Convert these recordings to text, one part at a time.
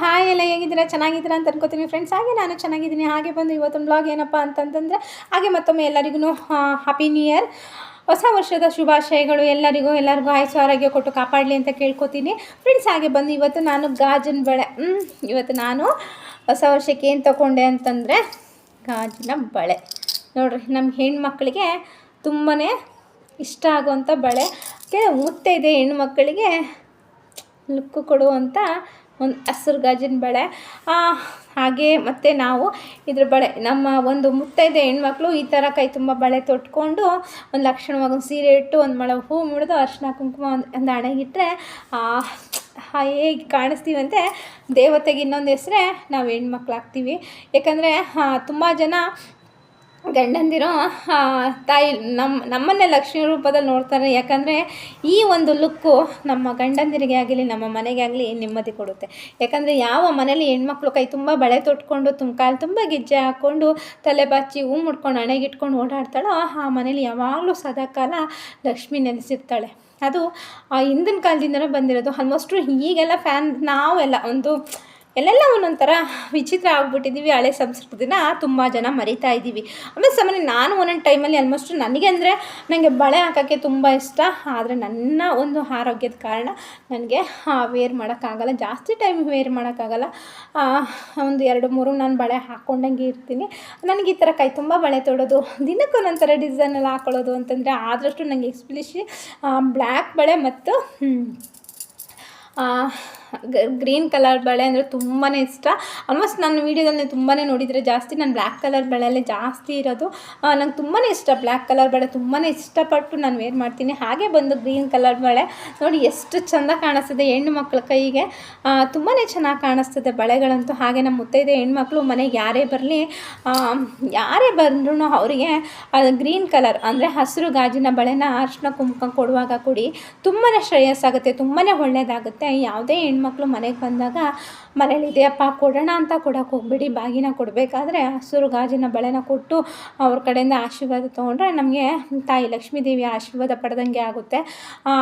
Hi ಎಲ್ಲ ಹೇಗಿದ್ದೀರಾ? ಚೆನ್ನಾಗಿದ್ದೀರಾ ಅಂತ ಅನ್ಕೋತೀನಿ ಫ್ರೆಂಡ್ಸ್ ಹಾಗೆ ನಾನು ಚೆನ್ನಾಗಿದ್ದೀನಿ. ಹಾಗೆ ಬಂದು ಇವತ್ತೊಂದು ಬ್ಲಾಗ್ ಏನಪ್ಪ ಅಂತಂತಂದರೆ, ಹಾಗೆ ಮತ್ತೊಮ್ಮೆ ಎಲ್ಲರಿಗೂ ಹ್ಯಾಪಿ ನ್ಯೂ ಇಯರ್ ಹೊಸ ವರ್ಷದ ಶುಭಾಶಯಗಳು ಎಲ್ಲರಿಗೂ ಎಲ್ಲರಿಗೂ ಆಯಸ್ಸು ಆರೋಗ್ಯ ಕೊಟ್ಟು ಕಾಪಾಡಲಿ ಅಂತ ಕೇಳ್ಕೊತೀನಿ. ಫ್ರೆಂಡ್ಸ್ ಹಾಗೆ ಬಂದು ಇವತ್ತು ನಾನು ಗಾಜಿನ ಬಳೆ ಇವತ್ತು ನಾನು ಹೊಸ ವರ್ಷಕ್ಕೆ ಏನು ತೊಗೊಂಡೆ ಅಂತಂದರೆ, ಗಾಜಿನ ಬಳೆ. ನೋಡ್ರಿ ನಮ್ಮ ಹೆಣ್ಮಕ್ಳಿಗೆ ತುಂಬಾ ಇಷ್ಟ ಆಗುವಂಥ ಬಳೆ. ಇದೆ ಮುತ್ತೈದೆ ಹೆಣ್ಮಕ್ಳಿಗೆ ಲುಕ್ಕು ಕೊಡುವಂಥ ಒಂದು ಹಸಿರು ಗಾಜಿನ ಬಳೆ. ಹಾಗೆ ಮತ್ತು ನಾವು ಇದ್ರ ಬಳೆ, ನಮ್ಮ ಒಂದು ಮುತ್ತೈದೆ ಹೆಣ್ಮಕ್ಳು ಈ ಥರ ಕೈ ತುಂಬ ಬಳೆ ತೊಟ್ಕೊಂಡು ಒಂದು ಲಕ್ಷಣವಾಗಿ ಒಂದು ಸೀರೆ ಇಟ್ಟು ಒಂದು ಮಳೆ ಹೂ ಮುಡಿದು ಅರ್ಶಿನ ಕುಂಕುಮ ಒಂದು ಒಂದು ಇಟ್ಟರೆ ಹೇಗೆ ಕಾಣಿಸ್ತೀವಂತೆ? ದೇವತೆಗೆ ಇನ್ನೊಂದು ಹೆಸರೇ ನಾವು ಹೆಣ್ಮಕ್ಳಾಗ್ತೀವಿ. ಯಾಕಂದರೆ ತುಂಬ ಜನ ಗಂಡಂದಿರೋ ತಾಯಿ ನಮ್ಮ ನಮ್ಮನ್ನೇ ಲಕ್ಷ್ಮೀ ರೂಪದಲ್ಲಿ ನೋಡ್ತಾರೆ. ಯಾಕಂದರೆ ಈ ಒಂದು ಲುಕ್ಕು ನಮ್ಮ ಗಂಡಂದಿರಿಗೆ ಆಗಲಿ, ನಮ್ಮ ಮನೆಗೆ ಆಗಲಿ ನೆಮ್ಮದಿ ಕೊಡುತ್ತೆ. ಯಾಕಂದರೆ ಯಾವ ಮನೇಲಿ ಹೆಣ್ಮಕ್ಳು ಕೈ ತುಂಬ ಬಳೆ ತೊಟ್ಕೊಂಡು, ತುಂಬ ಕಾಲು ತುಂಬ ಗೆಜ್ಜೆ ಹಾಕ್ಕೊಂಡು, ತಲೆ ಬಾಚಿ ಹೂ ಮುಡ್ಕೊಂಡು ಹಣೆಗಿಟ್ಕೊಂಡು ಓಡಾಡ್ತಾಳೋ, ಆ ಮನೇಲಿ ಯಾವಾಗಲೂ ಸದಾಕಾಲ ಲಕ್ಷ್ಮಿ ನೆಲೆಸಿರ್ತಾಳೆ ಅದು ಆ ಹಿಂದಿನ ಕಾಲದಿಂದನೇ ಬಂದಿರೋದು. ಆಲ್ಮೋಸ್ಟು ಈಗೆಲ್ಲ ಫ್ಯಾನ್ ನಾವೆಲ್ಲ ಒಂದು ಎಲ್ಲೆಲ್ಲ ಒಂದೊಂಥರ ವಿಚಿತ್ರ ಆಗಿಬಿಟ್ಟಿದ್ದೀವಿ ಹಳೆ ಸಂಸ್ಕೃತಿನ ತುಂಬ ಜನ ಮರಿತಾ ಇದ್ದೀವಿ ಆಮೇಲೆ ಸಾಮಾನ್ಯ ನಾನು ಒಂದೊಂದು ಟೈಮಲ್ಲಿ ಆಲ್ಮೋಸ್ಟ್ ನನಗೆ ಅಂದರೆ ನನಗೆ ಬಳೆ ಹಾಕೋಕ್ಕೆ ತುಂಬ ಇಷ್ಟ. ಆದರೆ ನನ್ನ ಒಂದು ಆರೋಗ್ಯದ ಕಾರಣ ನನಗೆ ವೇರ್ ಮಾಡೋಕ್ಕಾಗಲ್ಲ ಜಾಸ್ತಿ ಟೈಮ್ ವೇರ್ ಮಾಡೋಕ್ಕಾಗಲ್ಲ ಒಂದು ಎರಡು ಮೂರು ನಾನು ಬಳೆ ಹಾಕ್ಕೊಂಡಂಗೆ ಇರ್ತೀನಿ. ನನಗೆ ಈ ಥರ ಕೈ ತುಂಬ ಬಳೆ ತೊಡೋದು, ದಿನಕ್ಕೆ ಒಂದೊಂಥರ ಡಿಸೈನೆಲ್ಲ ಹಾಕೊಳ್ಳೋದು ಅಂತಂದರೆ ಆದಷ್ಟು ನನಗೆ ಎಕ್ಸ್ಪ್ಲಿಷಿ ಬ್ಲ್ಯಾಕ್ ಬಳೆ ಮತ್ತು ಗ್ರೀನ್ ಕಲರ್ ಬಳೆ ಅಂದರೆ ತುಂಬಾ ಇಷ್ಟ. ಆಲ್ಮೋಸ್ಟ್ ನನ್ನ ವೀಡಿಯೋದಲ್ಲಿ ತುಂಬಾ ನೋಡಿದರೆ ಜಾಸ್ತಿ ನಾನು ಬ್ಲ್ಯಾಕ್ ಕಲರ್ ಬಳೆಯಲ್ಲೇ ಜಾಸ್ತಿ ಇರೋದು. ನಂಗೆ ತುಂಬಾ ಇಷ್ಟ ಬ್ಲ್ಯಾಕ್ ಕಲರ್ ಬಳೆ ತುಂಬಾ ಇಷ್ಟಪಟ್ಟು ನಾನು ವೇರ್ ಮಾಡ್ತೀನಿ. ಹಾಗೆ ಬಂದು ಗ್ರೀನ್ ಕಲರ್ ಬಳೆ. ನೋಡಿ ಎಷ್ಟು ಚೆಂದ ಕಾಣಿಸ್ತದೆ ಹೆಣ್ಣು ಮಕ್ಕಳ ಕೈಗೆ. ತುಂಬಾ ಚೆನ್ನಾಗಿ ಕಾಣಿಸ್ತದೆ ಬಳೆಗಳಂತೂ. ಹಾಗೆ ನಮ್ಮ ಮುತ್ತೈದೆ ಹೆಣ್ಮಕ್ಳು ಮನೆಗೆ ಯಾರೇ ಬರಲಿ ಯಾರೇ ಬಂದ್ರೂ ಅವರಿಗೆ ಗ್ರೀನ್ ಕಲರ್ ಅಂದರೆ ಹಸಿರು ಗಾಜಿನ ಬಳೆನ ಅರ್ಶಿನ ಕುಂಕುಮ ಕೊಡುವಾಗ ಕೊಡಿ. ತುಂಬಾ ಶ್ರೇಯಸ್ಸಾಗುತ್ತೆ ತುಂಬಾ ಒಳ್ಳೆಯದಾಗುತ್ತೆ ಯಾವುದೇ ಹೆಣ್ಮಕ್ಳು ಮನೆಗೆ ಬಂದಾಗ, ಮನೇಲಿ ಇದೆಯಪ್ಪ, ಕೊಡೋಣ ಅಂತ ಕೊಡೋಕೆ ಹೋಗ್ಬಿಡಿ, ಬಾಗಿನ ಕೊಡಬೇಕಾದ್ರೆ ಹಸಿರು ಗಾಜಿನ ಬಳೆನ ಕೊಟ್ಟು ಅವ್ರ ಕಡೆಯಿಂದ ಆಶೀರ್ವಾದ ತೊಗೊಂಡ್ರೆ ನಮಗೆ ತಾಯಿ ಲಕ್ಷ್ಮೀ ದೇವಿಯ ಆಶೀರ್ವಾದ ಪಡೆದಂಗೆ ಆಗುತ್ತೆ.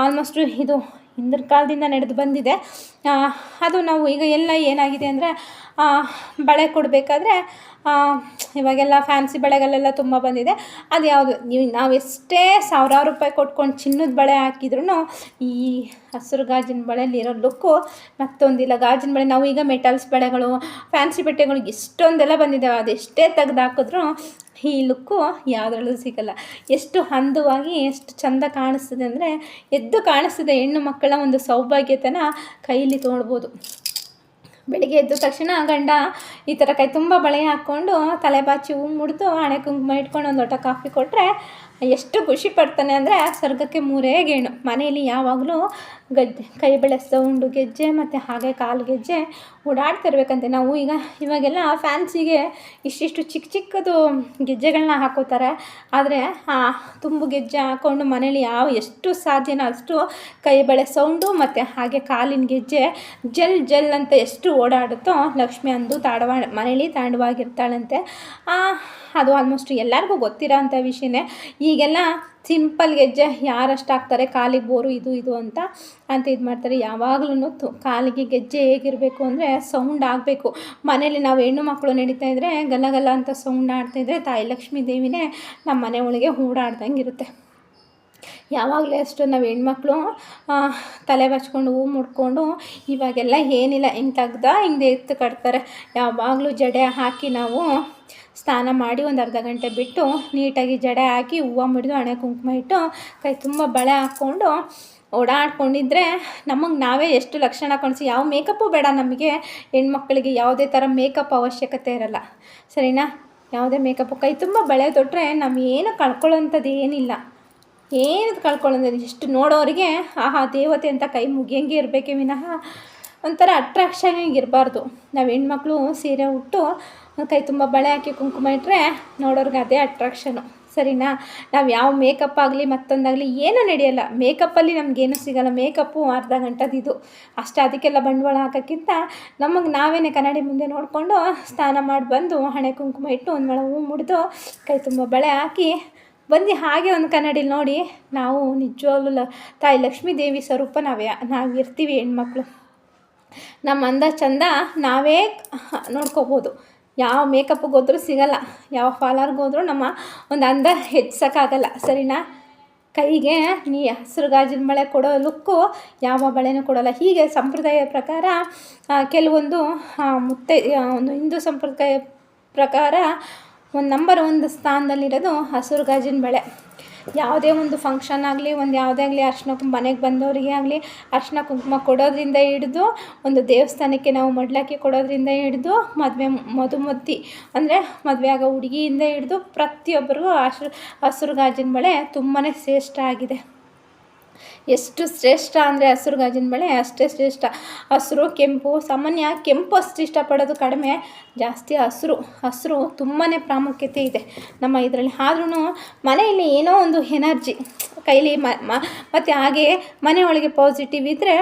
ಆಲ್ಮೋಸ್ಟು ಇದು ಹಿಂದಿನ ಕಾಲದಿಂದ ನಡೆದು ಬಂದಿದೆ. ಅದು ನಾವು ಈಗ ಎಲ್ಲ ಏನಾಗಿದೆ ಅಂದರೆ ಬಳೆ ಕೊಡಬೇಕಾದ್ರೆ ಇವಾಗೆಲ್ಲ ಫ್ಯಾನ್ಸಿ ಬಳೆಗಳೆಲ್ಲ ತುಂಬ ಬಂದಿದೆ. ಅದು ಯಾವುದು? ನೀವು, ನಾವು ಎಷ್ಟೇ ಸಾವಿರಾರು ರೂಪಾಯಿ ಕೊಟ್ಕೊಂಡು ಚಿನ್ನದ ಬಳೆ ಹಾಕಿದ್ರೂ ಈ ಹಸಿರು ಗಾಜಿನ ಬಳೆಯಲ್ಲಿರೋ ಲುಕ್ಕು ಮತ್ತೊಂದಿಲ್ಲ. ಗಾಜಿನ ಬಳೆ ನಾವು ಈಗ ಮೆಟಲ್ಸ್ ಬಳೆಗಳು ಫ್ಯಾನ್ಸಿ ಬಟ್ಟೆಗಳು ಎಷ್ಟೊಂದೆಲ್ಲ ಬಂದಿದ್ದಾವೆ ಅದೆಷ್ಟೇ ತೆಗ್ದು ಹಾಕಿದ್ರೂ ಈ ಲುಕ್ಕು ಯಾವುದ್ರಲ್ಲೂ ಸಿಗಲ್ಲ. ಎಷ್ಟು ಹಂದವಾಗಿ, ಎಷ್ಟು ಚಂದ ಕಾಣಿಸ್ತದೆ ಅಂದರೆ ಎದ್ದು ಕಾಣಿಸ್ತದೆ ಹೆಣ್ಣು ಮಕ್ಕಳ ಒಂದು ಸೌಭಾಗ್ಯತನ ಕೈಲಿ ತೊಗೊಳ್ಬೋದು ಬೆಳಿಗ್ಗೆ ಎದ್ದ ತಕ್ಷಣ ಗಂಡ ಈ ಥರ ಕೈ ತುಂಬ ಬಳೆ ಹಾಕ್ಕೊಂಡು ತಲೆ ಬಾಚಿ ಹೂ ಮುಡಿದು ಹಣೆ ಕುಂಕುಮ ಇಟ್ಕೊಂಡು ಒಂದು ಲೋಟ ಕಾಫಿ ಕೊಟ್ಟರೆ ಎಷ್ಟು ಖುಷಿ ಪಡ್ತಾನೆ ಅಂದರೆ ಸ್ವರ್ಗಕ್ಕೆ ಮೂರೇ ಗೇಣು. ಮನೆಯಲ್ಲಿ ಯಾವಾಗಲೂ ಗಜ್ಜೆ ಕೈ ಬಳೆ ಸೌಂಡು ಗೆಜ್ಜೆ ಮತ್ತು ಹಾಗೆ ಕಾಲು ಗೆಜ್ಜೆ ಓಡಾಡ್ತಿರ್ಬೇಕಂತೆ. ನಾವು ಈಗ ಇವಾಗೆಲ್ಲ ಫ್ಯಾನ್ಸಿಗೆ ಇಷ್ಟಿಷ್ಟು ಚಿಕ್ಕ ಚಿಕ್ಕದು ಗೆಜ್ಜೆಗಳನ್ನ ಹಾಕೋತಾರೆ. ಆದರೆ ಆ ತುಂಬು ಗೆಜ್ಜೆ ಹಾಕ್ಕೊಂಡು ಮನೇಲಿ ಯಾವ ಎಷ್ಟು ಸಾಧ್ಯನೋ ಅಷ್ಟು ಕೈ ಬಳೆ ಸೌಂಡು ಮತ್ತು ಹಾಗೆ ಕಾಲಿನ ಗೆಜ್ಜೆ ಜಲ್ ಜಲ್ ಅಂತ ಎಷ್ಟು ಓಡಾಡುತ್ತೋ ಲಕ್ಷ್ಮಿ ಅಂದು ತಾಡವಾ ಮನೇಲಿ ತಾಂಡವಾಗಿರ್ತಾಳಂತೆ. ಅದು ಆಲ್ಮೋಸ್ಟ್ ಎಲ್ಲರಿಗೂ ಗೊತ್ತಿರೋ ಅಂಥ ವಿಷಯನೇ. ಈಗೆಲ್ಲ ಸಿಂಪಲ್ ಗೆಜ್ಜೆ ಯಾರಷ್ಟು ಹಾಕ್ತಾರೆ ಕಾಲಿಗೆ ಬೋರು ಇದು ಇದು ಅಂತ ಅಂತ ಇದು ಮಾಡ್ತಾರೆ. ಯಾವಾಗಲೂ ತು, ಕಾಲಿಗೆ ಗೆಜ್ಜೆ ಹೇಗಿರಬೇಕು ಅಂದರೆ ಸೌಂಡ್ ಆಗಬೇಕು. ಮನೇಲಿ ನಾವು ಹೆಣ್ಣು ಮಕ್ಕಳು ನಡೀತಾ ಇದ್ದರೆ ಗಲಗಲ ಅಂತ ಸೌಂಡ್ ಆಡ್ತಾಯಿದ್ರೆ ತಾಯಿ ಲಕ್ಷ್ಮೀ ದೇವಿನೇ ನಮ್ಮ ಮನೆ ಒಳಗೆ ಓಡಾಡ್ದಂಗೆ ಇರುತ್ತೆ ಯಾವಾಗಲೂ ಅಷ್ಟು ನಾವು ಹೆಣ್ಮಕ್ಳು ತಲೆ ಬಚ್ಕೊಂಡು, ಹೂ ಮುಡ್ಕೊಂಡು ಇವಾಗೆಲ್ಲ ಏನಿಲ್ಲ, ಹಿಂಗೆ ತೆಗ್ದ, ಹಿಂಗೆ ಎತ್ತು ಕಟ್ತಾರೆ. ಯಾವಾಗಲೂ ಜಡೆ ಹಾಕಿ ನಾವು ಸ್ನಾನ ಮಾಡಿ ಒಂದು ಅರ್ಧ ಗಂಟೆ ಬಿಟ್ಟು ನೀಟಾಗಿ ಜಡೆ ಹಾಕಿ ಹೂವು ಮುಡಿದು ಹಣೆ ಕುಂಕುಮ ಇಟ್ಟು ಕೈ ತುಂಬ ಬಳೆ ಹಾಕ್ಕೊಂಡು ಓಡಾಡ್ಕೊಂಡಿದ್ರೆ ನಮಗೆ ನಾವೇ ಎಷ್ಟು ಲಕ್ಷಣ ಕಾಣಿಸಿ, ಯಾವ ಮೇಕಪ್ಪು ಬೇಡ ನಮಗೆ. ಹೆಣ್ಮಕ್ಳಿಗೆ ಯಾವುದೇ ಥರ ಮೇಕಪ್ ಅವಶ್ಯಕತೆ ಇರಲ್ಲ. ಸರಿನಾ? ಯಾವುದೇ ಮೇಕಪ್ಪು, ಕೈ ತುಂಬ ಬಳೆ ತೊಟ್ಟರೆ ನಾವು ಏನು ಕಳ್ಕೊಳ್ಳೋಂಥದ್ದು ಏನಿಲ್ಲ. ಏನು ಕಳ್ಕೊಳ್ಳೋದು? ಎಷ್ಟು ನೋಡೋರಿಗೆ, ಆಹಾ, ದೇವತೆ ಅಂತ ಕೈ ಮುಗಿಯಂಗೆ ಇರಬೇಕೆ ವಿನಃ. ಒಂಥರ ಅಟ್ರಾಕ್ಷನ್ ಇರಬಾರ್ದು. ನಾವು ಹೆಣ್ಮಕ್ಳು ಸೀರೆ ಉಟ್ಟು, ಕೈ ತುಂಬ ಬಳೆ ಹಾಕಿ ಕುಂಕುಮ ಇಟ್ಟರೆ ನೋಡೋರ್ಗೆ ಅದೇ ಅಟ್ರಾಕ್ಷನು ಸರಿನಾ? ನಾವು ಯಾವ ಮೇಕಪ್ ಆಗಲಿ, ಮತ್ತೊಂದಾಗಲಿ ಏನೂ ನಡೆಯಲ್ಲ. ಮೇಕಪ್ಪಲ್ಲಿ ನಮಗೇನು ಸಿಗಲ್ಲ. ಮೇಕಪ್ಪು ಅರ್ಧ ಗಂಟೆದು ಇದು ಅಷ್ಟೇ, ಅದಕ್ಕೆಲ್ಲ ಬಂಡವಾಳ ಹಾಕೋಕ್ಕಿಂತ ನಮಗೆ ನಾವೇನೇ ಕನ್ನಡಿ ಮುಂದೆ ನೋಡಿಕೊಂಡು ಸ್ನಾನ ಮಾಡಿ ಬಂದು ಹಣೆ ಕುಂಕುಮ ಇಟ್ಟು ಒಂದು ಹೂ ಮುಡಿದು ಕೈ ತುಂಬ ಬಳೆ ಹಾಕಿ ಬಂದು ಹಾಗೆ ಒಂದು ಕನ್ನಡಿಲಿ ನೋಡಿ, ನಾವು ನಿಜವಾಗ್ಲೂ ಲ, ತಾಯಿ ಲಕ್ಷ್ಮೀ ದೇವಿ ಸ್ವರೂಪ ನಾವೇ ನಾವು ಇರ್ತೀವಿ ಹೆಣ್ಮಕ್ಳು. ನಮ್ಮ ಅಂದ ಚಂದ, ನಾವೇ ನೋಡ್ಕೋಬೋದು. ಯಾವ ಮೇಕಪ್ಗೆ ಹೋದ್ರೂ ಸಿಗಲ್ಲ, ಯಾವ ಫಾಲರ್ಗೆ ಹೋದ್ರೂ ನಮ್ಮ ಒಂದು ಅಂದ ಹೆಚ್ಚಿಸೋಕ್ಕಾಗಲ್ಲ ಸರಿನಾ? ಕೈಗೆ ನೀ ಹಸಿರು ಗಾಜಿನ ಬಳೆ ಕೊಡೋ ಲುಕ್ಕು ಯಾವ ಬಳೆನೂ ಕೊಡೋಲ್ಲ. ಹೀಗೆ ಸಂಪ್ರದಾಯ ಪ್ರಕಾರ ಕೆಲವೊಂದು ಮುತ್ತೈ ಒಂದು ಹಿಂದೂ ಸಂಪ್ರದಾಯ ಪ್ರಕಾರ ಒಂದು ನಂಬರ್ ಒಂದು ಸ್ಥಾನದಲ್ಲಿರೋದು ಹಸಿರು ಗಾಜಿನ ಬೆಳೆ. ಯಾವುದೇ ಒಂದು ಫಂಕ್ಷನ್ ಆಗಲಿ, ಒಂದು ಯಾವುದೇ ಆಗಲಿ, ಅರ್ಶಿನ ಕುಂಕುಮ, ಮನೆಗೆ ಬಂದವರಿಗೆ ಆಗಲಿ, ಅರ್ಶಿನ ಕುಂಕುಮ ಕೊಡೋದ್ರಿಂದ ಹಿಡಿದು, ಒಂದು ದೇವಸ್ಥಾನಕ್ಕೆ ನಾವು ಮಡ್ಲಕ್ಕಿ ಕೊಡೋದ್ರಿಂದ ಹಿಡಿದು, ಮದುವೆ ಮಧುಮತಿ ಅಂದರೆ ಮದುವೆ ಆಗೋ ಹುಡುಗಿಯಿಂದ ಹಿಡಿದು ಪ್ರತಿಯೊಬ್ಬರಿಗೂ ಹಸ್ರು ಹಸಿರು ಗಾಜಿನ ಬಳೆ ತುಂಬಾ ಶ್ರೇಷ್ಠ ಆಗಿದೆ. ಎಷ್ಟು ಶ್ರೇಷ್ಠ ಅಂದರೆ ಹಸಿರು ಗಾಜಿನ ಬಳೆ, ಅಷ್ಟೇ ಶ್ರೇಷ್ಠ ಹಸಿರು, ಕೆಂಪು, ಸಾಮಾನ್ಯ ಕೆಂಪು ಅಷ್ಟು ಇಷ್ಟಪಡೋದು ಕಡಿಮೆ. ಜಾಸ್ತಿ ಹಸಿರು ಹಸಿರು ತುಂಬಾ ಪ್ರಾಮುಖ್ಯತೆ ಇದೆ ನಮ್ಮ ಇದರಲ್ಲಿ. ಆದ್ರೂ ಮನೆಯಲ್ಲಿ ಏನೋ ಒಂದು ಎನರ್ಜಿ, ಕೈಲಿ ಮತ್ತು ಹಾಗೆ ಮನೆಯೊಳಗೆ ಪಾಸಿಟಿವ್ ಇದ್ದರೆ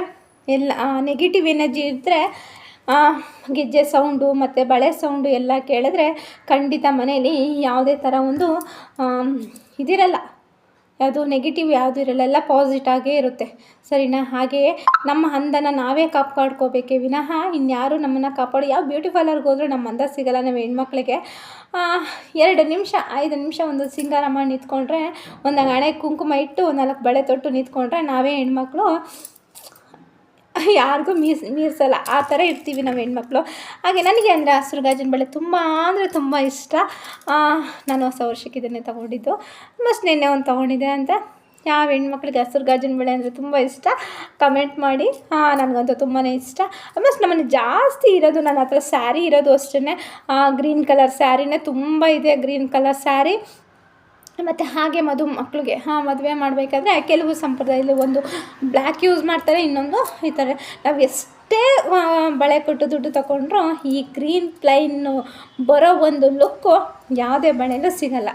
ಎಲ್ಲ ನೆಗೆಟಿವ್ ಎನರ್ಜಿ ಇದ್ದರೆ ಗೆಜ್ಜೆ ಸೌಂಡು ಮತ್ತು ಬಳೆ ಸೌಂಡು ಎಲ್ಲ ಕೇಳಿದ್ರೆ ಖಂಡಿತ ಮನೆಯಲ್ಲಿ ಯಾವುದೇ ಥರ ಒಂದು ಇದಿರಲ್ಲ. ಯಾವುದು ನೆಗೆಟಿವ್ ಯಾವುದು ಇರಲ್ಲ, ಎಲ್ಲ ಆಗೇ ಇರುತ್ತೆ. ಸರಿನಾ? ಹಾಗೆಯೇ ನಮ್ಮ ಅಂದನ ನಾವೇ ಕಾಪಾಡ್ಕೋಬೇಕೆ ವಿನಃ ಇನ್ಯಾರು ನಮ್ಮನ್ನು ಕಾಪಾಡು ಯಾವ ಬ್ಯೂಟಿ ಪಾರ್ಲರ್ಗೆ ಹೋದರೂ ನಮ್ಮ ಅಂದ ಸಿಗಲ್ಲ. ನಾವು ಹೆಣ್ಮಕ್ಳಿಗೆ ಎರಡು ನಿಮಿಷ, ಐದು ನಿಮಿಷ ಒಂದು ಸಿಂಗಾರ ಮಾಡಿ ನಿಂತ್ಕೊಂಡ್ರೆ, ಒಂದು ಹಣೆ ಕುಂಕುಮ ಇಟ್ಟು ನಾಲ್ಕು ಬಳೆ ತೊಟ್ಟು ನಿಂತ್ಕೊಂಡ್ರೆ ನಾವೇ ಹೆಣ್ಮಕ್ಳು ಯಾರಿಗೂ ಮೀಸ್, ಮೀರ್ಸಲ್ಲ. ಆ ಥರ ಇರ್ತೀವಿ ನಾವು ಹೆಣ್ಮಕ್ಳು. ಹಾಗೆ ನನಗೆ ಅಂದರೆ ಹಸಿರು ಗಾಜಿನ ಬಳೆ ತುಂಬ ಅಂದರೆ ತುಂಬ ಇಷ್ಟ. ನಾನು ಹೊಸ ವರ್ಷಕ್ಕೆ ಇದನ್ನೇ ತೊಗೊಂಡಿದ್ದು. ಮಸ್ಟ್ ನಿನ್ನೆ ಒಂದು ತೊಗೊಂಡಿದ್ದೆ ಅಂತ. ಯಾವ ಹೆಣ್ಮಕ್ಳಿಗೆ ಹಸಿರು ಗಾಜಿನ ಬಳೆ ಅಂದರೆ ತುಂಬ ಇಷ್ಟ ಕಮೆಂಟ್ ಮಾಡಿ. ಹಾಂ ನನಗಂತೂ ತುಂಬಾ ಇಷ್ಟ. ಆಲ್ಮೋಸ್ಟ್ ನಮ್ಮನ್ನು ಜಾಸ್ತಿ ಇರೋದು ನನ್ನ ಹತ್ರ ಸ್ಯಾರಿ ಇರೋದು ಅಷ್ಟೇ ಗ್ರೀನ್ ಕಲರ್ ಸ್ಯಾರಿನೇ ತುಂಬ ಇದೆ ಗ್ರೀನ್ ಕಲರ್ ಸ್ಯಾರಿ. ಮತ್ತು ಹಾಗೆ ಮದು ಮಕ್ಕಳಿಗೆ ಹಾಂ, ಮದುವೆ ಮಾಡಬೇಕಾದ್ರೆ ಕೆಲವು ಸಂಪ್ರದಾಯದಲ್ಲಿ ಒಂದು ಬ್ಲ್ಯಾಕ್ ಯೂಸ್ ಮಾಡ್ತಾರೆ, ಇನ್ನೊಂದು ಈ ಥರ ನಾವು ಎಷ್ಟೇ ಬಳೆ ಕೊಟ್ಟು ದುಡ್ಡು ತಗೊಂಡ್ರು ಈ ಗ್ರೀನ್ ಪ್ಲೈನು ಬರೋ ಒಂದು ಲುಕ್ಕು ಯಾವುದೇ ಬಳೆಯಲ್ಲೂ ಸಿಗಲ್ಲ.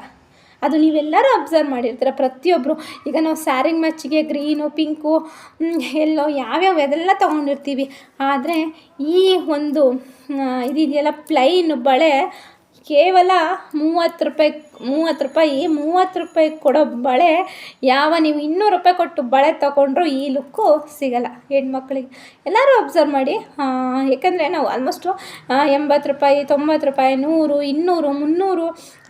ಅದು ನೀವೆಲ್ಲರೂ ಅಬ್ಸರ್ವ್ ಮಾಡಿರ್ತೀರ. ಪ್ರತಿಯೊಬ್ಬರು ಈಗ ನಾವು ಸ್ಯಾರಿಂಗ್ ಮಚ್ಚಿಗೆ ಗ್ರೀನು ಪಿಂಕು ಎಲ್ಲೋ ಯಾವ್ಯಾವ ಅದೆಲ್ಲ ತೊಗೊಂಡಿರ್ತೀವಿ. ಆದರೆ ಈ ಒಂದು ಇದಿದೆಯಲ್ಲ ಪ್ಲೈನ್ ಬಳೆ ಕೇವಲ ಮೂವತ್ತು ರೂಪಾಯಿ ಮೂವತ್ತು ರೂಪಾಯಿ ಮೂವತ್ತು ರೂಪಾಯಿ ಕೊಡೋ ಬಳೆ ಯಾವ ನೀವು ಇನ್ನೂರು ರೂಪಾಯಿ ಕೊಟ್ಟು ಬಳೆ ತೊಗೊಂಡ್ರು ಈ ಲುಕ್ಕು ಸಿಗಲ್ಲ ಹೆಣ್ಮಕ್ಳಿಗೆ. ಎಲ್ಲರೂ ಅಬ್ಸರ್ವ್ ಮಾಡಿ. ಯಾಕಂದರೆ ನಾವು ಆಲ್ಮೋಸ್ಟು ಎಂಬತ್ತು ರೂಪಾಯಿ, ತೊಂಬತ್ತು ರೂಪಾಯಿ, ನೂರು, ಇನ್ನೂರು, ಮುನ್ನೂರು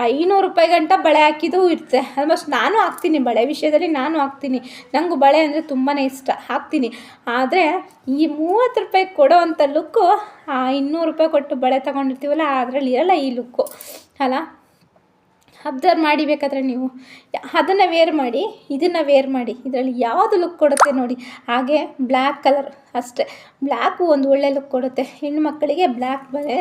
ಐನೂರು ರೂಪಾಯಿ ಗಂಟ ಬಳೆ ಹಾಕಿದ್ದು ಇರುತ್ತೆ. ಆಲ್ಮೋಸ್ಟ್ ನಾನು ಹಾಕ್ತೀನಿ ಬಳೆ ವಿಷಯದಲ್ಲಿ ನಾನು ಹಾಕ್ತೀನಿ. ನನಗೂ ಬಳೆ ಅಂದರೆ ತುಂಬಾ ಇಷ್ಟ. ಹಾಕ್ತೀನಿ. ಆದರೆ ಈ ಮೂವತ್ತು ರೂಪಾಯಿ ಕೊಡೋ ಅಂಥ ಲುಕ್ಕು ಇನ್ನೂರು ರೂಪಾಯಿ ಕೊಟ್ಟು ಬಳೆ ತೊಗೊಂಡಿರ್ತೀವಲ್ಲ, ಅದರಲ್ಲಿ ಇರಲ್ಲ ಈ ಲುಕ್ಕು. ಅಲ್ಲ? ಅಬ್ಸರ್ವ್ ಮಾಡಿ ಬೇಕಾದ್ರೆ ನೀವು ಅದನ್ನು ವೇರ್ ಮಾಡಿ, ಇದನ್ನು ವೇರ್ ಮಾಡಿ, ಇದರಲ್ಲಿ ಯಾವುದು ಲುಕ್ ಕೊಡುತ್ತೆ ನೋಡಿ. ಹಾಗೆ ಬ್ಲ್ಯಾಕ್ ಕಲರ್ ಅಷ್ಟೇ. ಬ್ಲ್ಯಾಕು ಒಂದು ಒಳ್ಳೆ ಲುಕ್ ಕೊಡುತ್ತೆ. ಹೆಣ್ಣು ಮಕ್ಕಳಿಗೆ ಬ್ಲ್ಯಾಕ್ ಬರೇ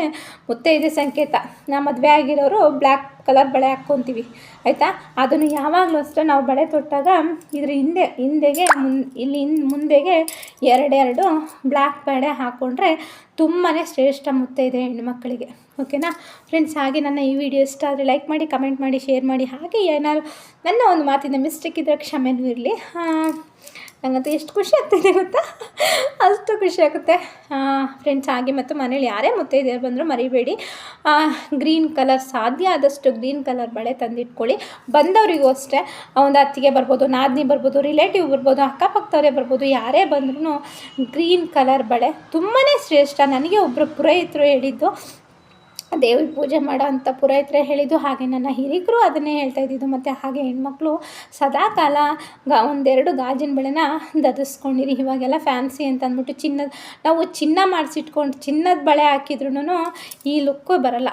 ಮುತ್ತೈದೆ ಸಂಕೇತ. ನಾ ಮದುವೆ ಆಗಿರೋರು ಬ್ಲ್ಯಾಕ್ ಕಲರ್ ಬಳೆ ಹಾಕ್ಕೊತೀವಿ, ಆಯಿತಾ? ಅದನ್ನು ಯಾವಾಗಲೂ ಅಷ್ಟೇ ನಾವು ಬಳೆ ತೊಟ್ಟಾಗ ಇದ್ರ ಹಿಂದೆ, ಹಿಂದೆಗೆ ಮುನ್, ಇಲ್ಲಿ ಮುಂದೆಗೆ ಎರಡೆರಡು ಬ್ಲ್ಯಾಕ್ ಬಳೆ ಹಾಕ್ಕೊಂಡ್ರೆ ತುಂಬಾ ಶ್ರೇಷ್ಠ ಮುತ್ತೈದೆ ಹೆಣ್ಮಕ್ಳಿಗೆ ಓಕೆನಾ? ಫ್ರೆಂಡ್ಸ್ ಹಾಗೆ ನನ್ನ ಈ ವಿಡಿಯೋ ಇಷ್ಟ ಆದರೆ ಲೈಕ್ ಮಾಡಿ ಕಮೆಂಟ್ ಮಾಡಿ ಶೇರ್ ಮಾಡಿ, ಹಾಗೆ ಏನಾದ್ರು ನನ್ನ ಒಂದು ಮಾತಿನ ಮಿಸ್ಟೇಕ್ ಇದ್ದರೆ ಕ್ಷಮೆನೂ ಇರಲಿ. ನನಗಂತೂ ಎಷ್ಟು ಖುಷಿ ಆಗ್ತಿದೆ ಗೊತ್ತಾ? ಅಷ್ಟು ಖುಷಿ ಆಗುತ್ತೆ. ಫ್ರೆಂಡ್ಸ್ ಹಾಗೆ ಮತ್ತು ಮನೇಲಿ ಯಾರೇ ಮುತ್ತೈದೆಯರು ಬಂದರೂ ಮರಿಬೇಡಿ. ಗ್ರೀನ್ ಕಲರ್ ಸಾಧ್ಯ ಆದಷ್ಟು ಗ್ರೀನ್ ಕಲರ್ ಬಳೆ ತಂದಿಟ್ಕೊಳ್ಳಿ. ಬಂದವರಿಗೂ ಅಷ್ಟೇ. ಒಂದು ಅತ್ತಿಗೆ ಬರ್ಬೋದು, ನಾದಿನಿ ಬರ್ಬೋದು ರಿಲೇಟಿವ್ ಬರ್ಬೋದು, ಅಕ್ಕಪಕ್ಕದವರೇ ಬರ್ಬೋದು, ಯಾರೇ ಬಂದ್ರೂ ಗ್ರೀನ್ ಕಲರ್ ಬಳೆ ತುಂಬಾ ಶ್ರೇಷ್ಠ. ನನಗೆ ಒಬ್ಬರು ಪುರೋಹಿತರು ಹೇಳಿದ್ದು ದೇವ್ರ ಪೂಜೆ ಮಾಡೋ ಅಂಥ ಪುರೋಹಿತರೆ ಹೇಳಿದ್ದು ಹಾಗೆ ನನ್ನ ಹಿರಿಕರು ಅದನ್ನೇ ಹೇಳ್ತಾ ಇದ್ದಿದ್ದು. ಮತ್ತು ಹಾಗೆ ಹೆಣ್ಮಕ್ಳು ಸದಾ ಕಾಲ ಗ ಒಂದೆರಡು ಗಾಜಿನ ಬಳೆನ ಧರಿಸ್ಕೊಂಡಿರಿ ಇವಾಗೆಲ್ಲ ಫ್ಯಾನ್ಸಿ ಅಂತ ಅಂದ್ಬಿಟ್ಟು ಚಿನ್ನದ, ನಾವು ಚಿನ್ನ ಮಾಡಿಸಿಟ್ಕೊಂಡು ಚಿನ್ನದ ಬಳೆ ಹಾಕಿದ್ರೂ ಈ ಲುಕ್ಕು ಬರಲ್ಲ.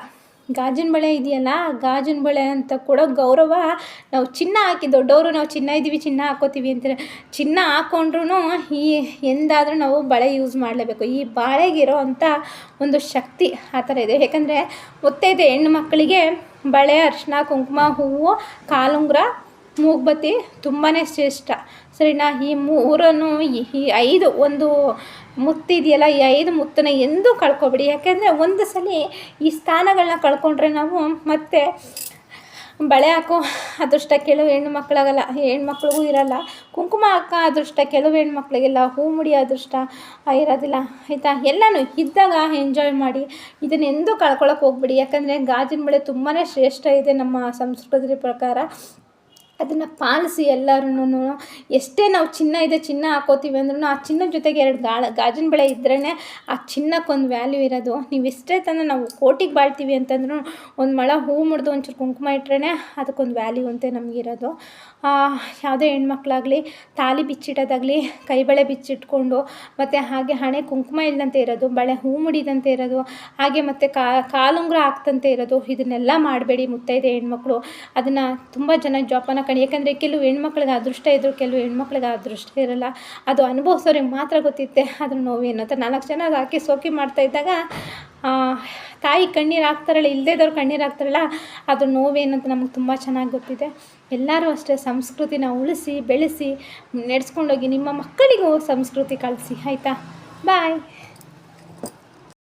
ಗಾಜಿನ ಬಳೆ ಇದೆಯಲ್ಲ, ಗಾಜಿನ ಬಳೆ ಅಂತ ಕೂಡ ಗೌರವ ನಾವು ಚಿನ್ನ ಹಾಕಿ, ದೊಡ್ಡವರು ನಾವು ಚಿನ್ನ ಇದ್ದೀವಿ, ಚಿನ್ನ ಹಾಕೋತೀವಿ ಅಂತಾರೆ, ಚಿನ್ನ ಹಾಕ್ಕೊಂಡ್ರೂ ಈ ಎಂದಾದರೂ ನಾವು ಬಳೆ ಯೂಸ್ ಮಾಡಲೇಬೇಕು. ಈ ಬಾಳೆಗಿರೋ ಅಂಥ ಒಂದು ಶಕ್ತಿ ಆ ಥರ ಇದೆ. ಯಾಕಂದರೆ ಒತ್ತೈದೆ ಹೆಣ್ಣು ಮಕ್ಕಳಿಗೆ ಬಳೆ ಅರಿಶಿನ ಕುಂಕುಮ, ಹೂವು, ಕಾಲುಂಗುರ, ಮೂಗ್ಬತ್ತಿ ತುಂಬಾ ಶ್ರೇಷ್ಠ. ಸರಿನಾ? ಈ ಮೂರನ್ನು ಈ ಐದು ಒಂದು ಮುತ್ತಿದೆಯಲ್ಲ, ಈ ಐದು ಮುತ್ತನ್ನ ಎಂದೂ ಕಳ್ಕೊಬೇಡಿ. ಯಾಕೆಂದರೆ ಒಂದು ಸಲ ಈ ಸ್ಥಾನಗಳನ್ನ ಕಳ್ಕೊಂಡ್ರೆ ನಾವು ಮತ್ತೆ ಬಳೆ ಹಾಕೋ ಅದೃಷ್ಟ ಕೆಲವು ಹೆಣ್ಣು ಮಕ್ಕಳಾಗಲ್ಲ. ಹೆಣ್ಮಕ್ಳಿಗೂ ಇರಲ್ಲ. ಕುಂಕುಮ ಹಾಕೋ ಅದೃಷ್ಟ ಕೆಲವು ಹೆಣ್ಮಕ್ಳಿಗೆಲ್ಲ. ಹೂ ಮುಡಿ ಅದೃಷ್ಟ ಇರೋದಿಲ್ಲ. ಆಯಿತಾ? ಎಲ್ಲನೂ ಇದ್ದಾಗ ಎಂಜಾಯ್ ಮಾಡಿ. ಇದನ್ನೆಂದೂ ಕಳ್ಕೊಳಕ್ಕೆ ಹೋಗ್ಬೇಡಿ. ಯಾಕಂದರೆ ಗಾಜಿನ ಬಳೆ ತುಂಬಾ ಶ್ರೇಷ್ಠ ಇದೆ ನಮ್ಮ ಸಂಸ್ಕೃತಿ ಪ್ರಕಾರ. ಅದನ್ನು ಪಾಲಿಸಿ ಎಲ್ಲರೂ ಎಷ್ಟೇ ನಾವು ಚಿನ್ನ ಇದೆ ಚಿನ್ನ ಹಾಕೋತೀವಿ ಅಂದ್ರೂ ಆ ಚಿನ್ನದ ಜೊತೆಗೆ ಎರಡು ಗಾಳ, ಗಾಜಿನ ಬಳೆ ಇದ್ರೇ ಆ ಚಿನ್ನಕ್ಕೊಂದು ವ್ಯಾಲ್ಯೂ ಇರೋದು. ನೀವು ಎಷ್ಟೇ ತನಕ ನಾವು ಕೋಟಿಗೆ ಬಾಳ್ತೀವಿ ಅಂತಂದ್ರೂ ಒಂದು ಮೊಳ ಹೂ ಮುಡ್ದು ಒಂಚೂರು ಕುಂಕುಮ ಇಟ್ರೇ ಅದಕ್ಕೊಂದು ವ್ಯಾಲ್ಯೂ ಅಂತೆ ನಮಗಿರೋದು. ಯಾವುದೇ ಹೆಣ್ಮಕ್ಳಾಗಲಿ, ತಾಲಿ ಬಿಚ್ಚಿಡೋದಾಗಲಿ, ಕೈಬಳೆ ಬಿಚ್ಚಿಟ್ಕೊಂಡು, ಮತ್ತು ಹಾಗೆ ಹಣೆ ಕುಂಕುಮ ಇಲ್ಲದಂತೆ ಇರೋದು, ಬಳೆ ಹೂ ಮುಡಿದಂತೆ ಇರೋದು, ಹಾಗೆ ಮತ್ತು ಕಾಲುಂಗ್ರ ಹಾಕ್ತಂತೆ ಇರೋದು, ಇದನ್ನೆಲ್ಲ ಮಾಡಬೇಡಿ ಮುತ್ತೈದೆ ಹೆಣ್ಮಕ್ಳು. ಅದನ್ನು ತುಂಬ ಜನ ಜೋಪಾನ ಕಣಿ ಯಾಕಂದರೆ ಕೆಲವು ಹೆಣ್ಮಕ್ಳಿಗೆ ಅದೃಷ್ಟ ಇದ್ದರು ಕೆಲವು ಹೆಣ್ಮಕ್ಳಿಗೆ ಅದೃಷ್ಟ ಇರಲ್ಲ. ಅದು ಅನುಭವಿಸೋರಿಗೆ ಮಾತ್ರ ಗೊತ್ತಿತ್ತೆ ಅದ್ರ ನೋವೇನು ಅಂತ. ನಾಲ್ಕು ಜನ ಅದು ಹಾಕಿ ಸೋಕಿ ಮಾಡ್ತಾ ಇದ್ದಾಗ ತಾಯಿ ಕಣ್ಣೀರು ಹಾಕ್ತಾರಲ್ಲ ಇಲ್ಲದೇದವ್ರು ಕಣ್ಣೀರು ಹಾಕ್ತಾರಲ್ಲ ಅದ್ರ ನೋವೇನು ಅಂತ ನಮಗೆ ತುಂಬ ಚೆನ್ನಾಗಿ ಗೊತ್ತಿದೆ. ಎಲ್ಲರೂ ಅಷ್ಟೇ ಸಂಸ್ಕೃತಿನ ಉಳಿಸಿ, ಬೆಳೆಸಿ, ನಡೆಸ್ಕೊಂಡೋಗಿ ನಿಮ್ಮ ಮಕ್ಕಳಿಗೂ ಸಂಸ್ಕೃತಿ ಕಲಿಸಿ, ಆಯಿತಾ? ಬಾಯ್